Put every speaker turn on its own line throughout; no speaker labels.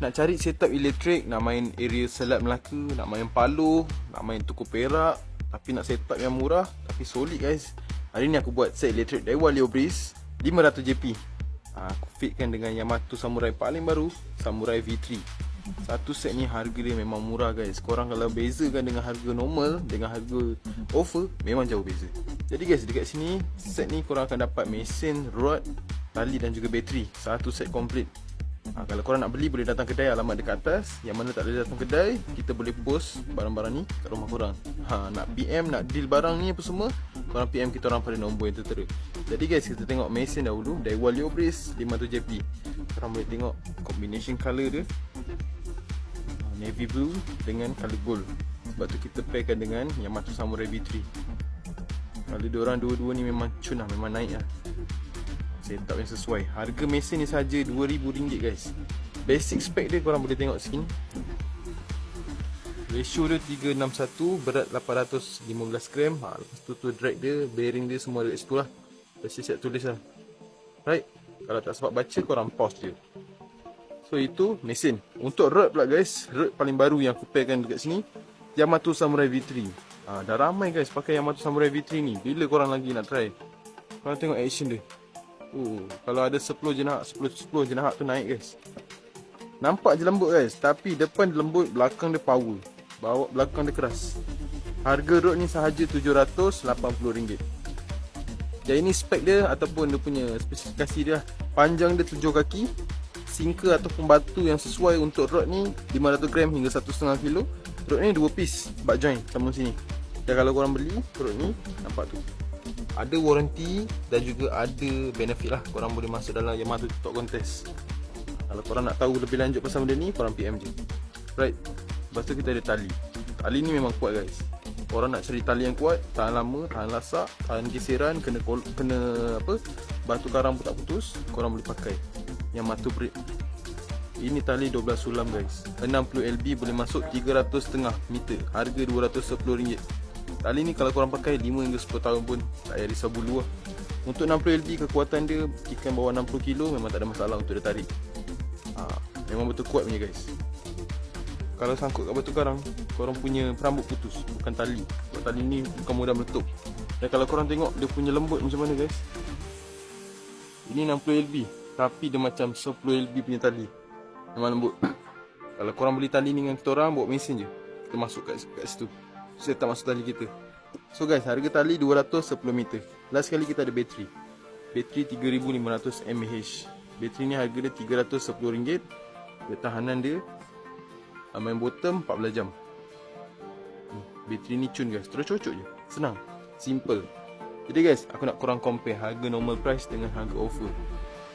nak cari setup elektrik, nak main area Selat Melaka, nak main Palo, nak main Tuku Perak, tapi nak setup yang murah tapi solid guys. Hari ni aku buat set elektrik Daiwa Leo Breeze 500 JP. Ha, aku fitkan dengan Yamato Samurai paling baru, Samurai V3. Satu set ni harga dia memang murah guys. Korang kalau bezakan dengan harga normal dengan harga offer memang jauh beza. Jadi guys dekat sini set ni korang akan dapat mesin, rod, tali dan juga bateri. Satu set komplit. Ha, kalau korang nak beli boleh datang kedai alamat dekat atas. Yang mana tak boleh datang kedai, kita boleh post barang-barang ni kat rumah korang. Ha, nak PM, nak deal barang ni apa semua, korang PM kita orang pada nombor yang tertera. Jadi guys, kita tengok mesin dahulu. Daiwa Leo Breeze 500 JP. Korang boleh tengok combination colour dia. Ha, Navy blue dengan colour gold. Sebab tu kita pairkan dengan Yamato Samurai V3. Kalau dia orang dua-dua ni memang cun lah, memang naik lah setup yang sesuai. Harga mesin ni saja RM2,000 guys. Basic spec dia korang boleh tengok sini. Ratio dia 361 Berat 815 gram. Ha, Lepas tu tu drag dia Bearing dia semua dekat situ lah. Basic siap tulis lah. Right? Kalau tak sempat baca korang pause je. So itu mesin. Untuk rod pula guys. Rod paling baru yang aku pairkan dekat sini. Yamato Samurai V3 ha, Dah ramai guys pakai Yamato Samurai V3 ni. Bila korang lagi nak try? Korang tengok action dia Oh, kalau ada 10 jenahak, 10 10 jenahak tu naik guys. Nampak je lembut guys, tapi depan dia lembut, belakang dia power. Bawa belakang dia keras. Harga rod ni sahaja RM780. Dan ini spek dia ataupun dia punya spesifikasi dia. Panjang dia 7 kaki. Sinker ataupun batu yang sesuai untuk rod ni 500 gram hingga 1.5 kilo. Rod ni 2 piece butt joint sama sini. Dan kalau korang beli rod ni nampak tu ada warranty dan juga ada benefit lah korang boleh masuk dalam Yamaha TikTok contest. Kalau korang nak tahu lebih lanjut pasal benda ni korang PM je. Right. Lepas tu kita ada tali. Tali ni memang kuat guys. Korang nak cari tali yang kuat tahan lama tahan lasak tahan geseran kena kena apa batu karang pun tak putus korang boleh pakai. Yang matu break ini tali 12 sulam guys. 60 LB boleh masuk 300 setengah meter. Harga RM210 Tali ni kalau korang pakai 5 hingga 10 tahun pun tak payah risau bulu lah. Untuk 60 LB kekuatan dia ikan bawah 60 kilo memang tak ada masalah untuk dia tarik. Ha, memang betul kuat punya guys. Kalau sangkut kat batu karang, korang punya rambut putus, bukan tali. Sebab tali ni bukan mudah meletup. Dan kalau korang tengok dia punya lembut macam mana guys. Ini 60 LB tapi dia macam 10 LB punya tali. Memang lembut. Kalau korang beli tali ni dengan kita orang, bawa mesin je. Kita masuk kat, kat situ saya tak masuk tali kita So guys, harga tali 210 meter. Last sekali kita ada bateri. Bateri 3500 mAh. Bateri ni harga dia RM310 Ketahanan dia Main bottom 14 jam. Hmm, Bateri ni cun guys, terus cocok je. Senang, simple. Jadi guys, aku nak korang compare harga normal price dengan harga offer.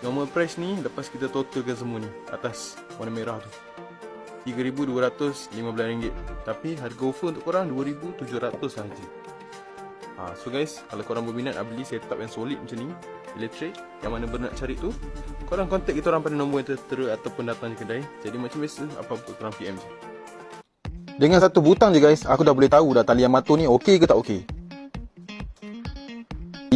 Normal price ni lepas kita totalkan semua ni Atas warna merah tu RM3,215 Tapi harga offer untuk korang RM2,700 sahaja. Ha, So guys, kalau korang berminat nak beli setup yang solid macam ni Elektrik, yang mana benar nak cari tu Korang contact kita orang pada nombor yang tertera Ataupun datang ke kedai. Jadi macam biasa, apa-apa korang PM je. Dengan satu butang je guys, aku dah boleh tahu dah tali Yamato ni okey ke tak okey